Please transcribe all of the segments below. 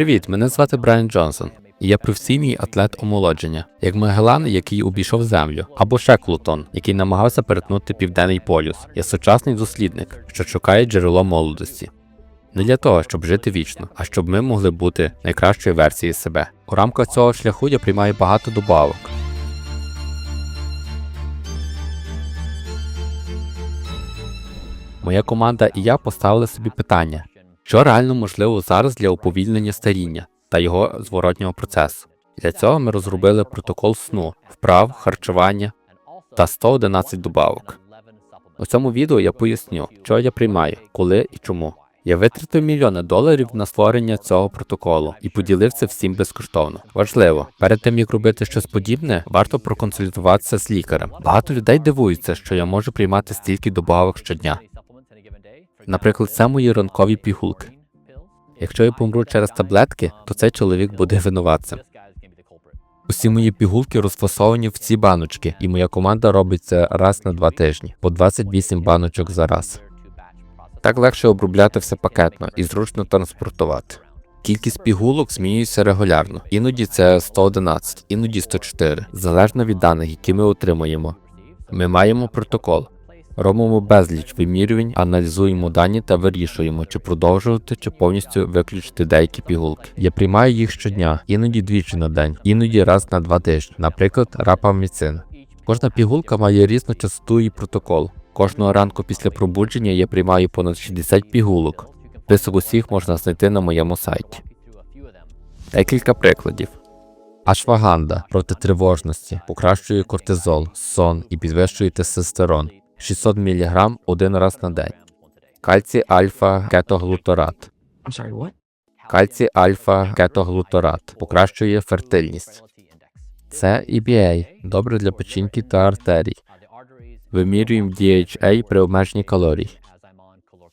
Привіт, мене звати Брайан Джонсон. і Я професійний атлет омолодження, як Магелан, який обійшов землю, або Шеклутон, який намагався перетнути південний полюс. Я сучасний дослідник, що шукає джерело молодості. Не для того, щоб жити вічно, а щоб ми могли бути найкращою версією себе. У рамках цього шляху я приймаю багато добавок. Моя команда і я поставили собі питання, що реально можливо зараз для уповільнення старіння та його зворотнього процесу. Для цього ми розробили протокол сну, вправ, харчування та 111 добавок. У цьому відео я поясню, що я приймаю, коли і чому. Я витратив мільйони доларів на створення цього протоколу і поділив це всім безкоштовно. Важливо, перед тим як робити щось подібне, варто проконсультуватися з лікарем. Багато людей дивуються, що я можу приймати стільки добавок щодня. Наприклад, це мої ранкові пігулки. Якщо я помру через таблетки, то цей чоловік буде винуватцем. Усі мої пігулки розфасовані в ці баночки, і моя команда робить це раз на два тижні, по 28 баночок за раз. Так легше обробляти все пакетно і зручно транспортувати. Кількість пігулок змінюється регулярно. Іноді це 111, іноді 104, залежно від даних, які ми отримуємо. Ми маємо протокол. Робимо безліч вимірювань, аналізуємо дані та вирішуємо, чи продовжувати, чи повністю виключити деякі пігулки. Я приймаю їх щодня, іноді двічі на день, іноді раз на два тижні, наприклад, рапаміцин. Кожна пігулка має різну частоту і протокол. Кожного ранку після пробудження я приймаю понад 60 пігулок. Список усіх можна знайти на моєму сайті. Декілька прикладів. Ашваганда проти тривожності, покращує кортизол, сон і підвищує тестостерон. 600 мг один раз на день. Кальцій альфа кетоглуторат. Кальцій альфа кетоглуторат покращує фертильність. Це EPA, добре для печінки та артерій. Вимірюємо DHA при обмеженні калорій.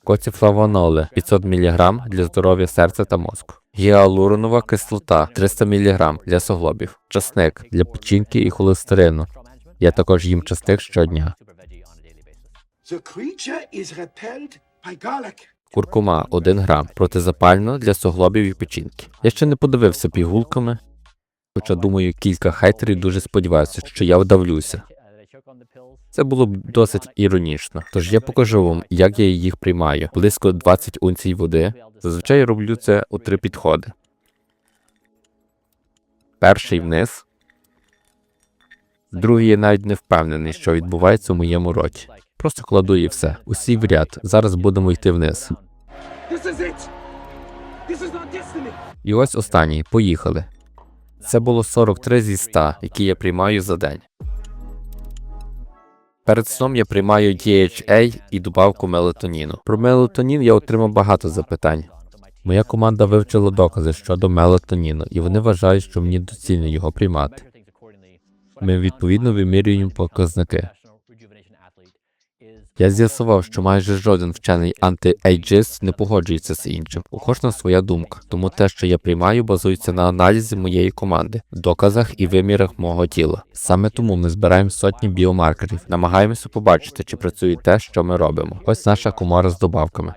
Коціфлавоноли 500 мг для здоров'я серця та мозку. Гіалуронова кислота 300 мг для суглобів. Часник для печінки і холестерину. Я також їм часник щодня. Куркума 1 грам протизапально для суглобів і печінки. Я ще не подивився пігулками, хоча думаю, кілька хейтерів дуже сподіваються, що я вдавлюся. Це було б досить іронічно. Тож я покажу вам, як я їх приймаю. Близько 20 унцій води. Зазвичай роблю це у три підходи. Перший вниз. Другий я навіть не впевнений, що відбувається у моєму роті. Просто кладу і все. Усі в ряд. Зараз будемо йти вниз. І ось останній. Поїхали. Це було 43 зі 100, які я приймаю за день. Перед сном я приймаю DHA і добавку мелатоніну. Про мелатонін я отримав багато запитань. Моя команда вивчила докази щодо мелатоніну, і вони вважають, що мені доцільно його приймати. Ми відповідно вимірюємо показники. Я з'ясував, що майже жоден вчений антиейджист не погоджується з іншим. У кожного своя думка, тому те, що я приймаю, базується на аналізі моєї команди, доказах і вимірах мого тіла. Саме тому ми збираємо сотні біомаркерів, намагаємося побачити, чи працює те, що ми робимо. Ось наша комора з добавками.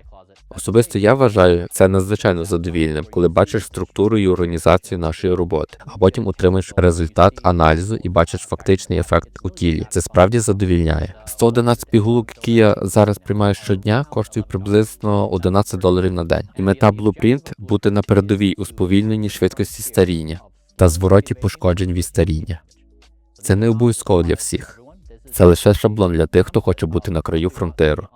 Особисто я вважаю це надзвичайно задовільним, коли бачиш структуру і організацію нашої роботи, а потім отримаєш результат аналізу і бачиш фактичний ефект у тілі. Це справді задовільняє. 111 пігулок, які я зараз приймаю щодня, коштують приблизно 11 доларів на день. І мета Blueprint – бути на передовій у сповільненні швидкості старіння та звороті пошкоджень від старіння. Це не обов'язково для всіх. Це лише шаблон для тих, хто хоче бути на краю фронтиру.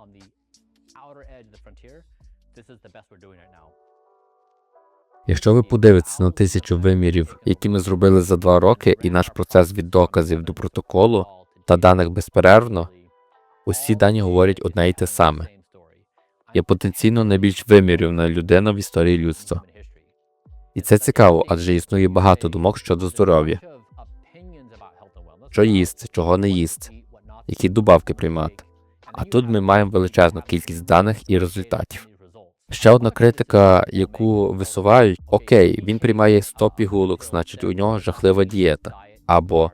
Якщо ви подивитеся на тисячу вимірів, які ми зробили за два роки, і наш процес від доказів до протоколу та даних безперервно, усі дані говорять одне й те саме. Я потенційно найбільш вимірювана людина в історії людства. І це цікаво, адже існує багато думок щодо здоров'я, що їсти, чого не їсти, які добавки приймати. А тут ми маємо величезну кількість даних і результатів. Ще одна критика, яку висувають: окей, він приймає 100 пігулок, значить у нього жахлива дієта. Або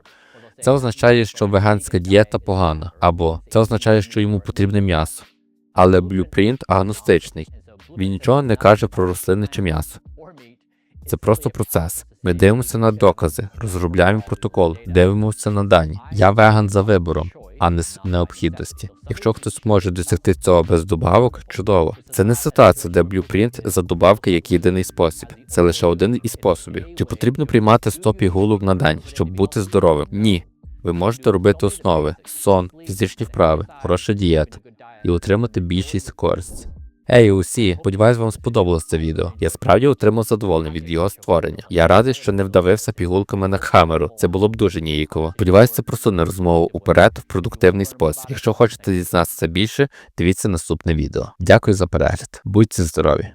це означає, що веганська дієта погана, або це означає, що йому потрібне м'ясо. Але блюпринт агностичний. Він нічого не каже про рослини чи м'ясо. Це просто процес. Ми дивимося на докази, розробляємо протокол, дивимося на дані. Я веган за вибором, а не з необхідності. Якщо хтось може досягти цього без добавок, чудово. Це не ситуація, де блюпринт за добавки як єдиний спосіб. Це лише один із способів. Чи потрібно приймати 100 пігулок на день, щоб бути здоровим? Ні. Ви можете робити основи: сон, фізичні вправи, хороша дієта і отримати більшість користь. Ей, усі, сподіваюсь, вам сподобалось це відео. Я справді отримав задоволення від його створення. Я радий, що не вдавився пігулками на камеру. Це було б дуже ніяково. Сподіваюсь, це просуне розмову уперед в продуктивний спосіб. Якщо хочете дізнатися більше, дивіться наступне відео. Дякую за перегляд. Будьте здорові!